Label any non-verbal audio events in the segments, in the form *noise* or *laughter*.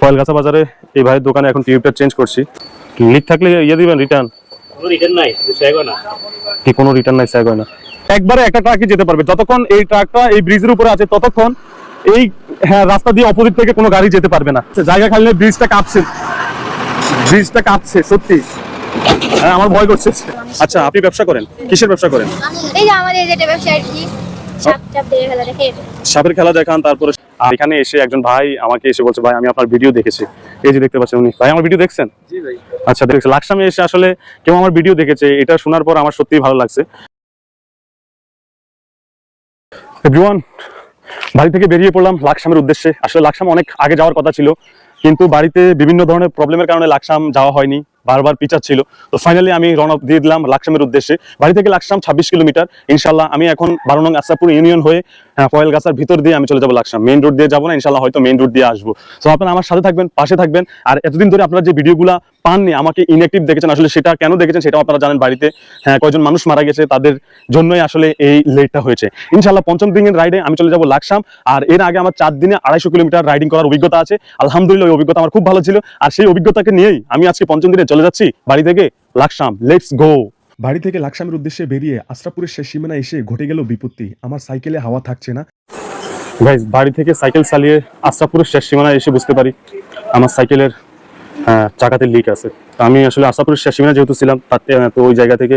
ফয়েলগাছা বাজারে এই ভাইয়ের দোকানে এখন টিউবটা চেঞ্জ করছি। লিক থাকলে ইয়ে দিবেন রিটার্ন কোনো রিটার্ন নাই সেগো না। কি কোনো রিটার্ন নাই স্যাগ হয় না। একবারে একটা ট্রাকই যেতে পারবে। যতক্ষণ এই ট্রাকটা এই ব্রিজের উপরে আছে ততক্ষণ এই হ্যাঁ রাস্তা দিয়ে অপোজিট থেকে কোনো গাড়ি যেতে পারবে না। জায়গা খালি ব্রিজটা কাঁপছে। ব্রিজটা কাঁপছে সত্যি। হ্যাঁ আমার ভয় করছে। আচ্ছা আপনি ব্যবসা করেন? কিসের ব্যবসা করেন? এই যে আমাদের যেটা ব্যবসা আর কি সাপ টাপ দিয়ে খেলা দেখে। এটা। সাপের খেলা দেখান তারপরে আর এখানে এসে একজন ভাই আমাকে এসে বলছে ভাই আমি আপনার ভিডিও দেখেছি। এই যে দেখতে পাচ্ছেন উনি। ভাই আমার ভিডিও দেখছেন? আচ্ছা দেখছি লাকসামে এসে আসলে কেউ আমার ভিডিও দেখেছে এটা শোনার পর আমার সত্যিই ভালো লাগছে। এভরিওয়ান বাড়ি থেকে বেরিয়ে পড়লাম লাকসামের উদ্দেশ্যে। আসলে লাকসাম অনেক আগে যাওয়ার কথা ছিল কিন্তু বাড়িতে বিভিন্ন ধরনের প্রবলেমের কারণে লাকসাম যাওয়া হয়নি বারবার পিচার ছিল। তো ফাইনালি আমি রওনা দিয়ে দিলাম লাকসামের উদ্দেশ্যে। বাড়ি থেকে লাকসাম ছাব্বিশ কিলোমিটার। ইনশাল্লাহ আমি এখন বারো নং আসাপুর ইউনিয়ন হয়ে হ্যাঁ, পয়েলগাছার ভিতর দিয়ে আমি চলে যাব লাকসাম। মেইন রোড দিয়ে যাব না ইনশাল্লাহ হয়তো মেইন রোড দিয়ে আসব। তো আপনারা আমার সাথে থাকবেন পাশে থাকবেন। আর এতদিন ধরে আপনারা যে ভিডিওগুলো পাননি আমাকে ইনঅ্যাক্টিভ দেখেছেন আসলে সেটা কেন দেখেছেন সেটাও আপনারা জানেন বাড়িতে। হ্যাঁ কয়জন মানুষ মারা গেছে তাদের জন্যই আসলে এই লেটটা হয়েছে। ইনশাল্লাহ পঞ্চম দিনের রাইডে আমি চলে যাব লাকসাম। আর এর আগে আমার চার দিনে আড়াইশো কিলোমিটার রাইডিং করার অভিজ্ঞতা আছে। আলহামদুলিল্লাহ ওই অভিজ্ঞতা আমার খুব ভালো ছিল। আর সেই অভিজ্ঞতাকে নিয়েই আমি আজকে পঞ্চম দিনে চলে যাচ্ছি বাড়ি থেকে লাকসাম। লেটস গো বাড়ি থেকে লাকসামের উদ্দেশ্যে বেরিয়ে আশরাপুরের শেষ সীমানা এসে ঘটে গেল বিপত্তি। আমার সাইকেলে হাওয়া থাকছে না। গাইজ বাড়ি থেকে সাইকেল চালিয়ে আশরাপুরের শেষ সীমানা এসে বুঝতে পারি আমার সাইকেলের চাকাতে লিক আছে। আমি আসলে আশরাপুরের শেষ সীমানা যেহেতু ছিলাম আহ, তো ওই জায়গা থেকে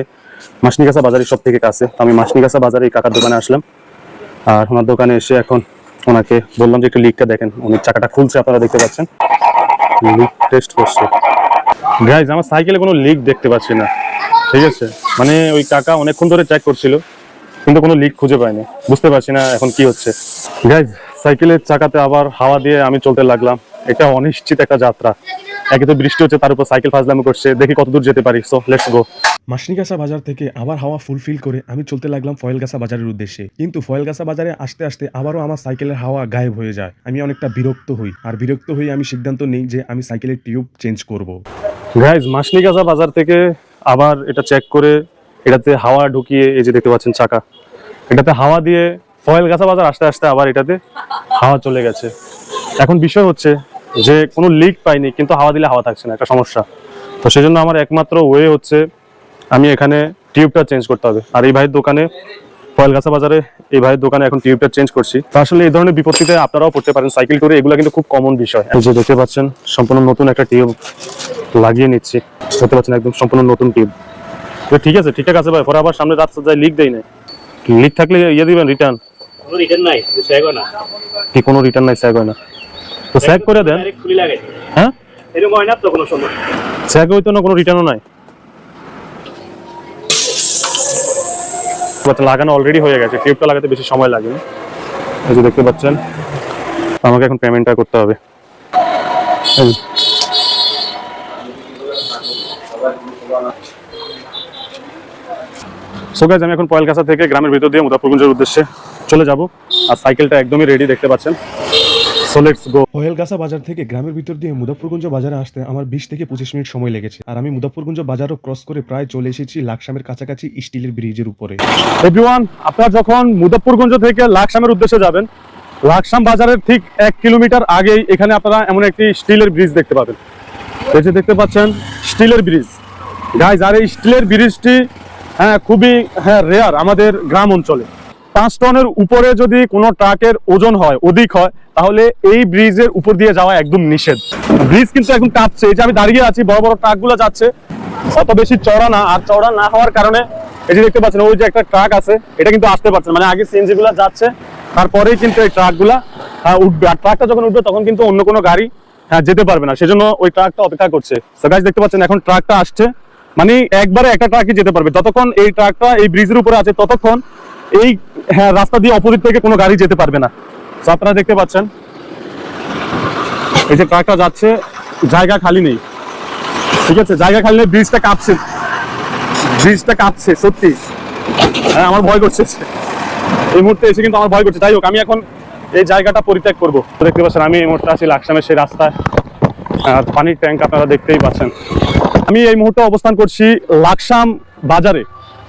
মাসনিকাসা বাজারে সব থেকে কাছে। তো আমি মাসনিকাসা বাজারে এই কাকার দোকানে আসলাম। আর ওনার দোকানে এসে এখন ওনাকে বললাম যে একটু লিকটা দেখেন। উনি চাকাটা খুলছে আপনারা দেখতে পাচ্ছেন। লিক টেস্ট করছে। গাইজ আমার সাইকেলে কোনো লিক দেখতে পাচ্ছি না। ঠিক আছে। মানে ওই কাকা অনেকক্ষণ ধরে চেক করছিল কিন্তু কোনো লিক খুঁজে পাইনি বুঝতে পারছি না এখন কি হচ্ছে। গাইজ সাইকেলের চাকাতে আবার হাওয়া দিয়ে আমি চলতে লাগলাম। এটা অনিশ্চিত একটা যাত্রা। একে তো বৃষ্টি হচ্ছে তার উপর সাইকেল ফাজলামি করছে। দেখি কত দূর যেতে পারি। সো লেটস গো মাসনিগাছা বাজার থেকে আবার হাওয়া ফুলফিল করে আমি চলতে লাগলাম ফয়েলগাছা বাজারের উদ্দেশ্যে। কিন্তু ফয়েলগাছা বাজারে আসতে আসতে আবারও আমার সাইকেলের হাওয়া গায়েব হয়ে যায়। আমি অনেকটা বিরক্ত হই। আর বিরক্ত হয়ে আমি সিদ্ধান্ত নিই যে আমি সাইকেলের টিউব চেঞ্জ করব। গাইজ মাসনিগাজা বাজার থেকে আবার এটা চেক করে এটাতে হাওয়া ঢুকিয়ে এই যে দেখতে পাচ্ছেন চাকা। এটাতে হাওয়া দিয়ে ফয়েল গাছা বাজার আস্তে আস্তে আবার এটাতে হাওয়া চলে গেছে। এখন বিষয় হচ্ছে যে কোনো লিক পাইনি, কিন্তু হাওয়া দিলে হাওয়া থাকছে না, একটা সমস্যা। তো সেজন্য আমার একমাত্র ওয়ে হচ্ছে আমি এখানে টিউবটা চেঞ্জ করতে হবে। আর এই ভাইয়ের দোকানে ফয়েলগাছা বাজারে এই ভাইয়ের দোকানে এখন টিউবটা চেঞ্জ করছি। তো আসলে এই ধরনের বিপত্তিতে আপনারাও পড়তে পারেন সাইকেল করে এগুলো কিন্তু খুব কমন বিষয়। যে দেখতে পাচ্ছেন সম্পূর্ণ নতুন একটা টিউব লাগিয়ে নিচ্ছি। দেখতে পাচ্ছেন একদম সম্পূর্ণ নতুন টিউব। তো ঠিক আছে ঠিকঠাক আছে ভাই। পরে আবার সামনে রাস্তা যায় লিক দেয় না লিক থাকলে ইয়ে দিবেন রিটার্ন কোনো রিটার্ন নাই সেগো না। কি কোনো রিটার্ন নাই স্যাগ হয় না। তো স্যাগ করে দেন। হ্যাঁ? এরকম হয় না তো কোনো সময়? স্যাগ হইতো না কোনো রিটার্নও নাই। লাগানো অলরেডি হয়ে গেছে। টিউবটা লাগাতে বেশি সময় লাগেনি। এই যে দেখতে পাচ্ছেন, আমাকে এখন পেমেন্টটা করতে হবে। সো গাইজ আমি এখন পয়লকাসা থেকে গ্রামের ভিতর দিয়ে মুদাপুরগঞ্জের উদ্দেশ্যে চলে যাব। আর সাইকেলটা একদমই রেডি দেখতে পাচ্ছেন। সো লেটস গো ফয়েলগাছা বাজার থেকে গ্রামের ভিতর দিয়ে মুজাফরগঞ্জ বাজারে আসতে আমার বিশ থেকে পঁচিশ মিনিট সময় লেগেছে। আর আমি মুজাফরগঞ্জ বাজারও ক্রস করে প্রায় চলে এসেছি লাকসামের কাছাকাছি স্টিলের ব্রিজের উপরে। এভরিওয়ান আপনারা যখন মুজফ্ফরগঞ্জ থেকে লাকসামের উদ্দেশ্যে যাবেন লাকসাম বাজারের ঠিক এক কিলোমিটার আগেই এখানে আপনারা এমন একটি স্টিলের ব্রিজ দেখতে পাবেন। এই যে দেখতে পাচ্ছেন স্টিলের ব্রিজ। গাইজ আর এই স্টিলের ব্রিজটি হ্যাঁ খুবই হ্যাঁ রেয়ার আমাদের গ্রাম অঞ্চলে। পাঁচ টনের উপরে যদি কোনো ট্রাকের ওজন হয় অধিক হয় তাহলে এই ব্রিজের উপর দিয়ে যাওয়া একদম নিষেধ। ব্রিজ কিন্তু একদম কাঁপছে। এই যে আমি দাঁড়িয়ে আছি বড় বড় ট্রাকগুলো যাচ্ছে অত বেশি চড়া না আর চড়া না হওয়ার কারণে এই যে দেখতে পাচ্ছেন ওই যে একটা ট্রাক আছে এটা কিন্তু আসতে পারছে মানে আগে সিএনজি গুলা যাচ্ছে তারপরেই কিন্তু এই ট্রাকগুলা আহ, উঠবে। আর ট্রাকটা যখন উঠবে তখন কিন্তু অন্য কোনো গাড়ি হ্যাঁ, যেতে পারবে না। সেজন্য ওই ট্রাকটা অপেক্ষা করছে। তো গাইজ দেখতে পাচ্ছেন এখন ট্রাকটা আসছে। মানে একবারে একটা ট্রাকই যেতে পারবে। যতক্ষণ এই ট্রাকটা এই ব্রিজের উপরে আছে ততক্ষণ এই হ্যাঁ, রাস্তা দিয়ে অপোজিট থেকে কোনো গাড়ি যেতে পারবে না। আপনারা দেখতে পাচ্ছেন এই যে ট্রাকটা যাচ্ছে জায়গা খালি নেই। ঠিক আছে? জায়গা খালি নেই ব্রিজটা কাঁপছে। ব্রিজটা কাঁপছে সত্যি। হ্যাঁ আমার ভয় করছে। এই মুহূর্তে এসে কিন্তু আমার ভয় করছে। যাই হোক আমি এখন এই জায়গাটা পরিত্যাগ করব। দেখতে পাচ্ছেন আমি এই মুহূর্তে আছি লাকসামের সেই রাস্তায়। আর পানির ট্যাঙ্ক আপনারা দেখতেই পাচ্ছেন। আমি এই মুহূর্তে অবস্থান করছি লাকসাম বাজারে।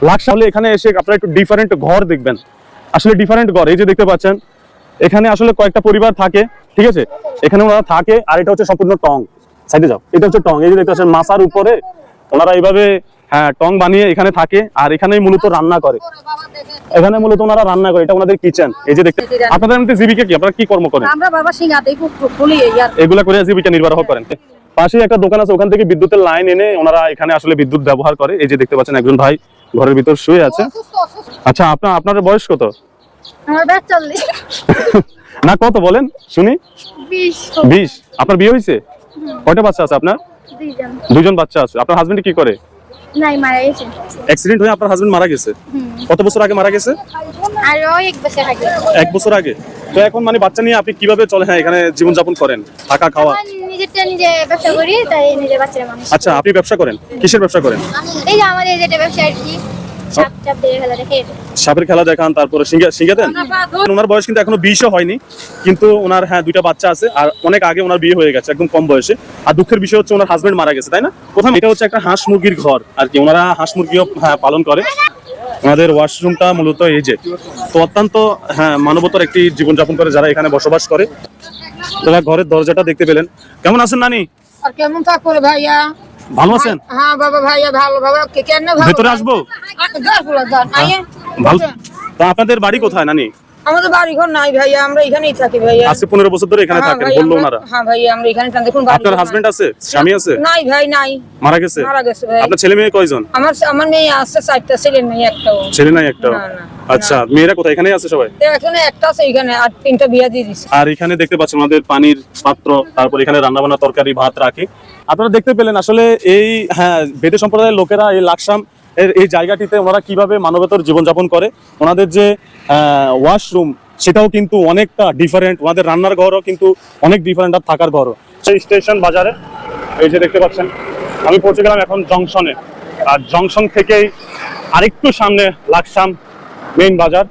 লাকসাম হলে এখানে এসে আপনারা একটু ডিফারেন্ট ঘর দেখবেন। আসলে ডিফারেন্ট ঘর এই যে দেখতে পাচ্ছেন এখানে আসলে কয়েকটা পরিবার থাকে ঠিক আছে? এখানে ওনারা থাকে আর এটা হচ্ছে সম্পূর্ণ টং। সাইডে যাও এটা হচ্ছে টং এই যে দেখতে পাচ্ছেন মাছার উপরে ওনারা এইভাবে হ্যাঁ টং বানিয়ে এখানে থাকে আর এখানেই মূলত রান্না করে। এখানে মূলত ওনারা রান্না করে এটা ওনাদের কিচেন এই যে দেখতে আপনাদের এমনি জীবিকা কি? আপনারা কি কর্ম করেন? আমরা বাবা আর এগুলা করে জীবিকা নির্বাহ করেন। পাশেই একটা দোকান আছে ওখান থেকে বিদ্যুতের লাইন এনে ওনারা এখানে আসলে বিদ্যুৎ ব্যবহার করে। এই যে দেখতে পাচ্ছেন একজন ভাই ঘরের ভিতর শুয়ে আছে? আচ্ছা আপনার আপনার বয়স কত? আমার ব্যাস চল্লিশ। *laughs* না কত বলেন? শুনি। বিশ। বিশ। আপনার বিয়ে হয়েছে কয়টা বাচ্চা আছে আপনার? দুইজন। দুজন বাচ্চা আছে। আপনার হাজবেন্ড কি করে? নাই মারা গেছে। অ্যাক্সিডেন্ট হয়ে আপনার হাজবেন্ড মারা গেছে? কত বছর আগে মারা গেছে? আরও এক বছর আগে। এক বছর আগে। তো এখন মানে বাচ্চা নিয়ে আপনি কীভাবে চলে হ্যাঁ এখানে জীবনযাপন করেন? থাকা খাওয়া? নিজে ব্যবসা করি তাই নিজের বাচ্চারা মানুষ। আচ্ছা আপনি ব্যবসা করেন? কিসের ব্যবসা করেন? এই যে আমাদের যেটা ব্যবসা আর কি সাপ চাপ দিয়ে ফেলা রেখে সাপের খেলা দেখান তারপরে সিঙ্গা সিঙ্গা দেন? ওনার বয়স কিন্তু এখনও বিশও হয়নি কিন্তু ওনার হ্যাঁ দুইটা বাচ্চা আছে আর অনেক আগে ওনার বিয়ে হয়ে গেছে একদম কম বয়সে। আর দুঃখের বিষয় হচ্ছে ওনার হাজবেন্ড মারা গেছে তাই না? প্রথম এটা হচ্ছে একটা হাঁস মুরগির ঘর আর কি। ওনারা হাঁস মুরগিও হ্যাঁ পালন করে। ওনাদের ওয়াশরুমটা মূলত এই যে তো অত্যন্ত হ্যাঁ মানবতার একটি জীবনযাপন করে যারা এখানে বসবাস করে। তারা ঘরের দরজাটা দেখতে পেলেন। কেমন আছেন নানি? আর কেমন থাকব রে ভাইয়া? ভালো আছেন? হ্যাঁ বাবা ভাইয়া ভালো বাবা কে- কেন ভালো? ভেতরে আসব? আইয়ে। ভালো। তা আপনাদের বাড়ি কোথায় নানি? আমাদের বাড়ি ঘর নাই ভাইয়া আমরা এখানেই থাকি ভাইয়া। আজকে পনেরো বছর ধরে এখানে হ্যাঁ থাকেন ভাই, বলল ওনারা। হ্যাঁ ভাইয়া আমরা এখানে থাকি দেখুন আপনার হাজবেন্ড আছে? স্বামী আছে? নাই। নাই ভাই নাই। মারা গেছে? মারা গেছে ভাই। আপনার ছেলে মেয়ে কয়জন? আমার আমার মেয়ে আছে চারটা ছেলে মেয়ে একটাও। ছেলে নাই একটা না, না, আচ্ছা মেয়েরা কোথায়? এখানেই আছে সবাই? এখানে একটা আছে এখানে আর তিনটা বিয়া দিয়ে দিছে। আর এখানে দেখতে পাচ্ছেন আমাদের পানির পাত্র তারপর এখানে রান্না বান্না তরকারি ভাত রাখে। আপনারা দেখতে পেলেন আসলে এই হ্যাঁ বেদে সম্প্রদায়ের লোকেরা এই লাকসাম এর এই জায়গাটিতে ওনারা কীভাবে মানবতর জীবনযাপন করে? ওনাদের যে ওয়াশরুম সেটাও কিন্তু অনেকটা ডিফারেন্ট ওনাদের রান্নার ঘরও কিন্তু অনেক ডিফারেন্ট আর থাকার ঘরও। সেই স্টেশন বাজারে, এই যে দেখতে পাচ্ছেন, আমি পৌঁছে গেলাম এখন জংশনে। আর জংশন থেকেই আরেকটু সামনে লাকসাম মেইন বাজার।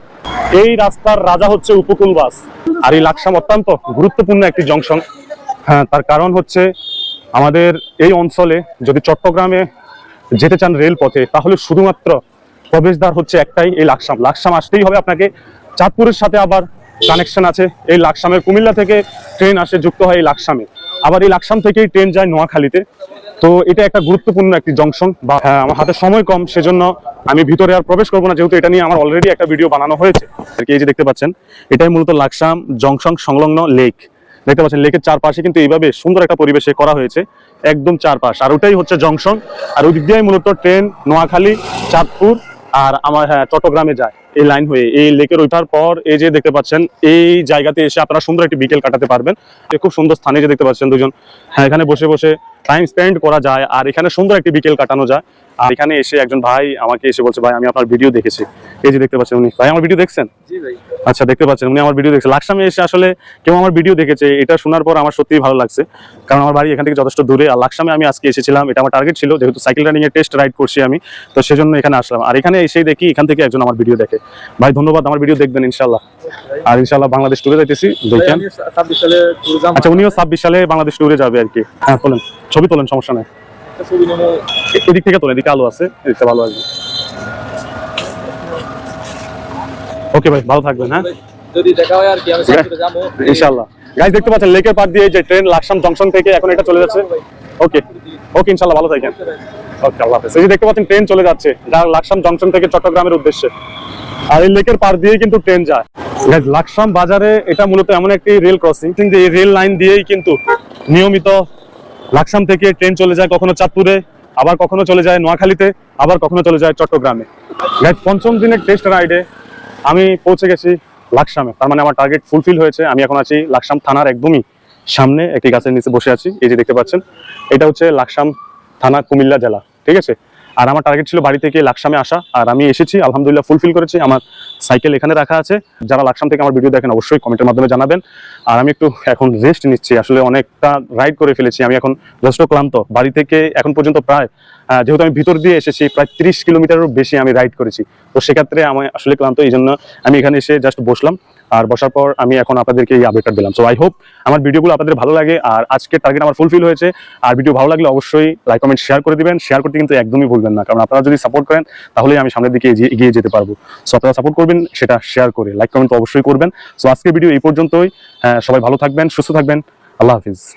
এই রাস্তার রাজা হচ্ছে উপকূল বাস। আর এই লাকসাম অত্যন্ত গুরুত্বপূর্ণ একটি জংশন। হ্যাঁ তার কারণ হচ্ছে আমাদের এই অঞ্চলে যদি চট্টগ্রামে যেতে চান রেলপথে তাহলে শুধুমাত্র প্রবেশদ্বার হচ্ছে একটাই এই লাকসাম। লাকসাম আসতেই হবে আপনাকে। চাঁদপুরের সাথে আবার কানেকশন আছে। এই লাকসামের কুমিল্লা থেকে ট্রেন আসে যুক্ত হয় এই লাকসামে। আবার এই লাকসাম থেকেই ট্রেন যায় নোয়াখালীতে। তো এটা একটা গুরুত্বপূর্ণ একটি জংশন বা হ্যাঁ, আমার হাতে সময় কম সেজন্য আমি ভিতরে আর প্রবেশ করব না যেহেতু এটা নিয়ে আমার অলরেডি একটা ভিডিও বানানো হয়েছে। আর কি এই যে দেখতে পাচ্ছেন এটাই মূলত লাকসাম জংশন সংলগ্ন লেক দেখতে পাচ্ছেন, লেকের চারপাশে কিন্তু এইভাবে সুন্দর একটা পরিবেশে করা হয়েছে, একদম চারপাশ। আর ওটাই হচ্ছে জংশন। আর ওই দিয়ে মূলত ট্রেন, নোয়াখালী, চাঁদপুর আর আমার হ্যাঁ চট্টগ্রামে যায় এই লাইন হয়ে। এই লেকের ওইটার পর এই যে দেখতে পাচ্ছেন, এই জায়গাতে এসে আপনারা সুন্দর একটি বিকেল কাটাতে পারবেন। খুব সুন্দর স্থানে যে দেখতে পাচ্ছেন দুজন। হ্যাঁ এখানে বসে বসে টাইম স্পেন্ড করা যায় আর এখানে সুন্দর একটি বিকেল কাটানো যায়। আর এখানে এসে একজন ভাই আমাকে এসে বলছে ভাই আমি আপনার ভিডিও দেখেছি। এই যে দেখতে পাচ্ছেন উনি। ভাই আমার ভিডিও দেখছেন? আচ্ছা দেখতে পাচ্ছেন উনি আমার ভিডিও দেখছেন লাকসামে এসে আসলে কেউ আমার ভিডিও দেখেছে এটা শোনার পর আমার সত্যিই ভালো লাগছে। কারণ আমার বাড়ি এখান থেকে যথেষ্ট দূরে আর লাকসামে আমি আজকে এসেছিলাম এটা আমার টার্গেট ছিল যেহেতু সাইকেল রানিং এর টেস্ট রাইড করছি আমি তো সেজন্য এখানে আসলাম। আর এখানে এসেই দেখি এখান থেকে একজন আমার ভিডিও দেখে। ভাই ধন্যবাদ আমার ভিডিও দেখবেন ইনশাল্লাহ আর ইনশাল্লাহ বাংলাদেশ ট্যুরে যাইতেছি দেখেন আচ্ছা উনিও ছাব্বিশ সালে বাংলাদেশ ট্যুরে যাবে আর কি। হ্যাঁ তোলেন ছবি তোলেন সমস্যা নেই। এদিক থেকে তোলেন এদিকে আলো আছে এদিকটা ভালো আসবে। ওকে ভাই ভালো থাকবেন হ্যাঁ? যদি দেখা হয় আর কি আমি সাইকেলে ইনশাআল্লাহ। গাইস দেখতে পাচ্ছেন লেকের পার দিয়ে যে ট্রেন লাকসাম জংশন থেকে এখন এটা চলে যাচ্ছে। ওকে ওকে ইনশাআল্লাহ ভালো থাকেন। ওকে আল্লাহ হাফেজ। এই যে দেখতে পাচ্ছেন ট্রেন চলে যাচ্ছে যা লাকসাম জংশন থেকে চট্টগ্রামের উদ্দেশ্যে। আর এই লেকের পার দিয়েই কিন্তু ট্রেন যায়। লাকসাম বাজারে এটা মূলত এমন একটি রেল ক্রসিং কিন্তু এই রেল লাইন দিয়েই কিন্তু নিয়মিত লাকসাম থেকে ট্রেন চলে যায় কখনো চাঁদপুরে, আবার কখনো চলে যায় নোয়াখালীতে, আবার কখনো চলে যায় চট্টগ্রামে। পঞ্চম দিনের টেস্ট রাইডে আমি পৌঁছে গেছি লাকসামে। তার মানে আমার টার্গেট ফুলফিল হয়েছে। আমি এখন আছি লাকসাম থানার একদমই সামনে একটি গাছের নিচে বসে আছি। এই যে দেখতে পাচ্ছেন, এটা হচ্ছে লাকসাম থানা কুমিল্লা জেলা। ঠিক আছে? আর আমার টার্গেট ছিল বাড়ি থেকে লাকসামে আসা। আর আমি এসেছি, আলহামদুলিল্লাহ ফুলফিল করেছি। আমার সাইকেল এখানে রাখা আছে। যারা লাকসাম থেকে আমার ভিডিও দেখেন, অবশ্যই কমেন্টের মাধ্যমে জানাবেন। আর আমি একটু এখন রেস্ট নিচ্ছি। আসলে অনেকটা রাইড করে ফেলেছি। আমি এখন যথেষ্ট ক্লান্ত। বাড়ি থেকে এখন পর্যন্ত প্রায় যেহেতু আমি ভিতর দিয়ে এসেছি, প্রায় তিরিশ কিলোমিটারেরও বেশি আমি রাইড করেছি। তো সেক্ষেত্রে আমি আসলে ক্লান্ত। এই জন্য আমি এখানে এসে জাস্ট বসলাম। আর বসার পর আমি এখন আপনাদেরকে এই আপডেটটা দিলাম। সো আই হোপ আমার ভিডিওগুলো আপনাদের ভালো লাগে আর আজকের টার্গেট আমার ফুলফিল হয়েছে। আর ভিডিও ভালো লাগলে অবশ্যই লাইক কমেন্ট শেয়ার করে দিবেন। শেয়ার করতে কিন্তু একদমই ভুলবেন না। কারণ আপনারা যদি সাপোর্ট করেন তাহলেই আমি সামনের দিকে এগিয়ে- এগিয়ে যেতে পারব। সো আপনারা সাপোর্ট করবেন সেটা শেয়ার করে লাইক কমেন্ট অবশ্যই করবেন। সো আজকের ভিডিও এই পর্যন্তই। হ্যাঁ, সবাই ভালো থাকবেন সুস্থ থাকবেন। আল্লাহ হাফিজ।